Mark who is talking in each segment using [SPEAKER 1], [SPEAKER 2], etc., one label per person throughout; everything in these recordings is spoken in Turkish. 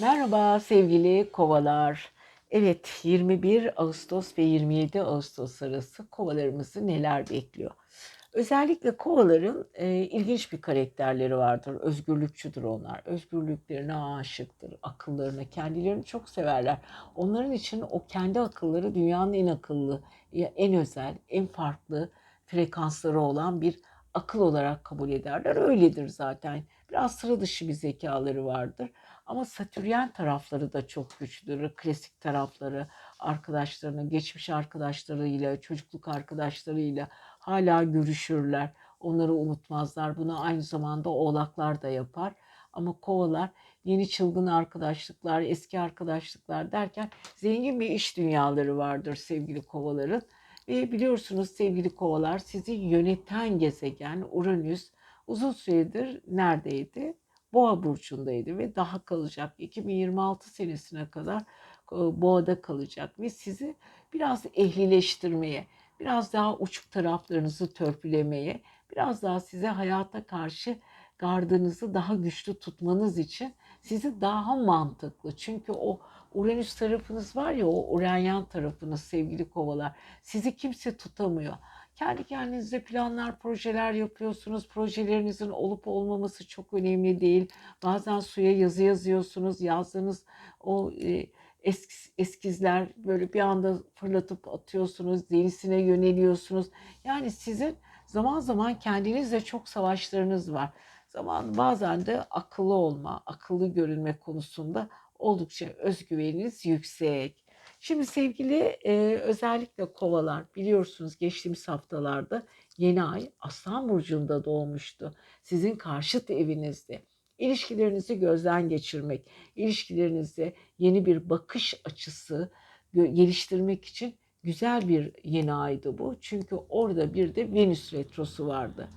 [SPEAKER 1] Merhaba sevgili kovalar. Evet 21 Ağustos ve 27 Ağustos arası kovalarımızı neler bekliyor? Özellikle kovaların e, ilginç bir karakterleri vardır. Özgürlükçüdür onlar. Özgürlüklerine aşıktır, akıllarına, kendilerini çok severler. Onların için o kendi akılları dünyanın en akıllı, en özel, en farklı frekansları olan bir akıl olarak kabul ederler. Öyledir zaten. Biraz sıra dışı bir zekaları vardır. Ama Satüryen tarafları da çok güçlüdür. Klasik tarafları, arkadaşlarını, geçmiş arkadaşlarıyla, çocukluk arkadaşlarıyla hala görüşürler. Onları unutmazlar. Bunu aynı zamanda oğlaklar da yapar. Ama kovalar yeni çılgın arkadaşlıklar, eski arkadaşlıklar derken zengin bir iş dünyaları vardır sevgili kovaların. Ve biliyorsunuz sevgili kovalar sizi yöneten gezegen Uranüs uzun süredir neredeydi? Boğa burcundaydı ve daha kalacak. 2026 senesine kadar e, Boğa'da kalacak ve sizi biraz ehlileştirmeye, biraz daha uçuk taraflarınızı törpülemeye, biraz daha size hayata karşı gardınızı daha güçlü tutmanız için sizi daha mantıklı. Çünkü o Uranüs tarafınız var ya o Uranyan tarafınız sevgili kovalar. Sizi kimse tutamıyor. Kendi kendinize planlar, projeler yapıyorsunuz. Projelerinizin olup olmaması çok önemli değil. Bazen suya yazı yazıyorsunuz. Yazdığınız o e, eskizler böyle bir anda fırlatıp atıyorsunuz. Yenisine yöneliyorsunuz. Yani sizin zaman zaman kendinizle çok savaşlarınız var. Zaman bazen de akıllı olma, akıllı görünme konusunda oldukça özgüveniniz yüksek. Şimdi sevgili e, özellikle kovalar biliyorsunuz geçtiğimiz haftalarda yeni ay Aslan Burcu'nda doğmuştu. Sizin karşıt evinizde. İlişkilerinizi gözden geçirmek, ilişkilerinize yeni bir bakış açısı geliştirmek için güzel bir yeni aydı bu. Çünkü orada bir de Venüs retrosu vardı.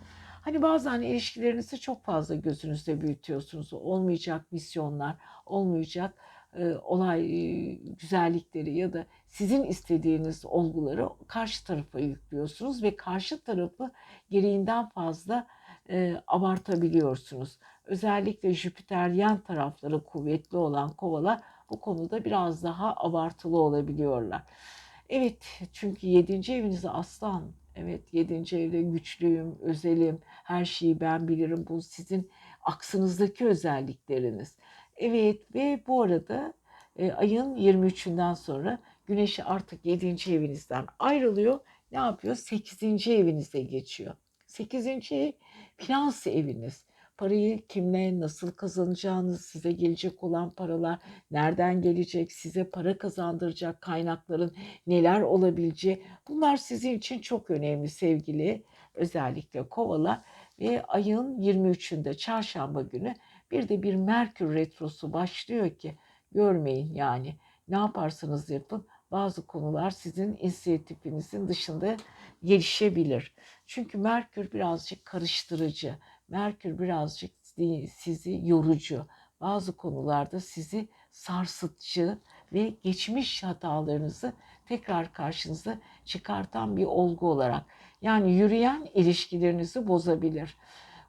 [SPEAKER 1] Hani bazen ilişkilerinizi çok fazla gözünüzde büyütüyorsunuz. Olmayacak misyonlar, olmayacak e, olay e, güzellikleri ya da sizin istediğiniz olguları karşı tarafa yüklüyorsunuz ve karşı tarafı gereğinden fazla e, abartabiliyorsunuz. Özellikle Jüpiteryen tarafları kuvvetli olan kovalar bu konuda biraz daha abartılı olabiliyorlar. Evet çünkü 7. evinizi aslan Evet yedinci evde güçlüyüm, özelim, her şeyi ben bilirim. Bu sizin aksınızdaki özellikleriniz. Evet ve bu arada e, ayın 23'ünden sonra Güneş artık 7. evinizden ayrılıyor. Ne yapıyor? 8. evinize geçiyor. 8. ev finans eviniz. Parayı kimle nasıl kazanacağınız, size gelecek olan paralar nereden gelecek, size para kazandıracak kaynakların neler olabileceği bunlar sizin için çok önemli sevgili özellikle kovalar ve ayın 23'ünde çarşamba günü bir de bir Merkür retrosu başlıyor ki görmeyin yani ne yaparsanız yapın bazı konular sizin inisiyatifinizin dışında gelişebilir. Çünkü Merkür birazcık karıştırıcı. Merkür birazcık sizi yorucu. Bazı konularda sizi sarsıtıcı ve geçmiş hatalarınızı tekrar karşınıza çıkartan bir olgu olarak. Yani yürüyen ilişkilerinizi bozabilir.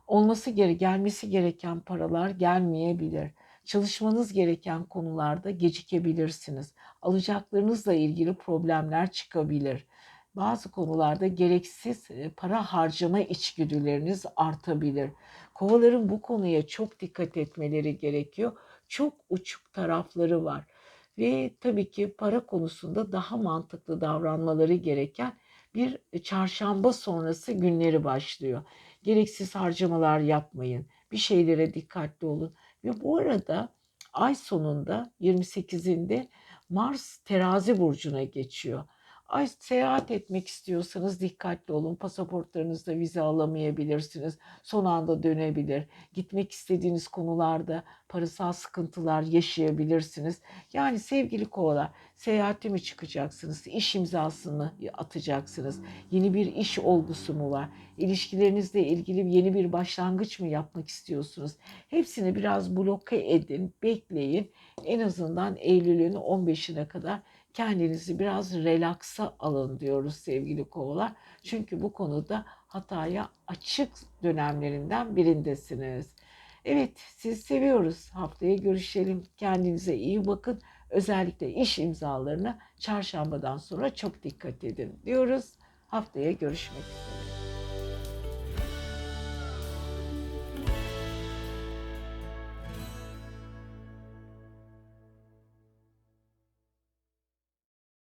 [SPEAKER 1] Olması gere gelmesi gereken paralar gelmeyebilir. Çalışmanız gereken konularda gecikebilirsiniz. Alacaklarınızla ilgili problemler çıkabilir bazı konularda gereksiz e, para harcama içgüdüleriniz artabilir. Kovaların bu konuya çok dikkat etmeleri gerekiyor. Çok uçuk tarafları var. Ve tabii ki para konusunda daha mantıklı davranmaları gereken bir çarşamba sonrası günleri başlıyor. Gereksiz harcamalar yapmayın. Bir şeylere dikkatli olun. Ve bu arada ay sonunda 28'inde Mars terazi burcuna geçiyor. Ay seyahat etmek istiyorsanız dikkatli olun. Pasaportlarınızda vize alamayabilirsiniz. Son anda dönebilir. Gitmek istediğiniz konularda parasal sıkıntılar yaşayabilirsiniz. Yani sevgili kovalar seyahate mi çıkacaksınız? İş imzasını atacaksınız? Yeni bir iş olgusu mu var? İlişkilerinizle ilgili yeni bir başlangıç mı yapmak istiyorsunuz? Hepsini biraz bloke edin, bekleyin. En azından Eylül'ün 15'ine kadar kendinizi biraz relaksa alın diyoruz sevgili kovalar. Çünkü bu konuda hataya açık dönemlerinden birindesiniz. Evet, sizi seviyoruz. Haftaya görüşelim. Kendinize iyi bakın. Özellikle iş imzalarına çarşambadan sonra çok dikkat edin diyoruz. Haftaya görüşmek üzere.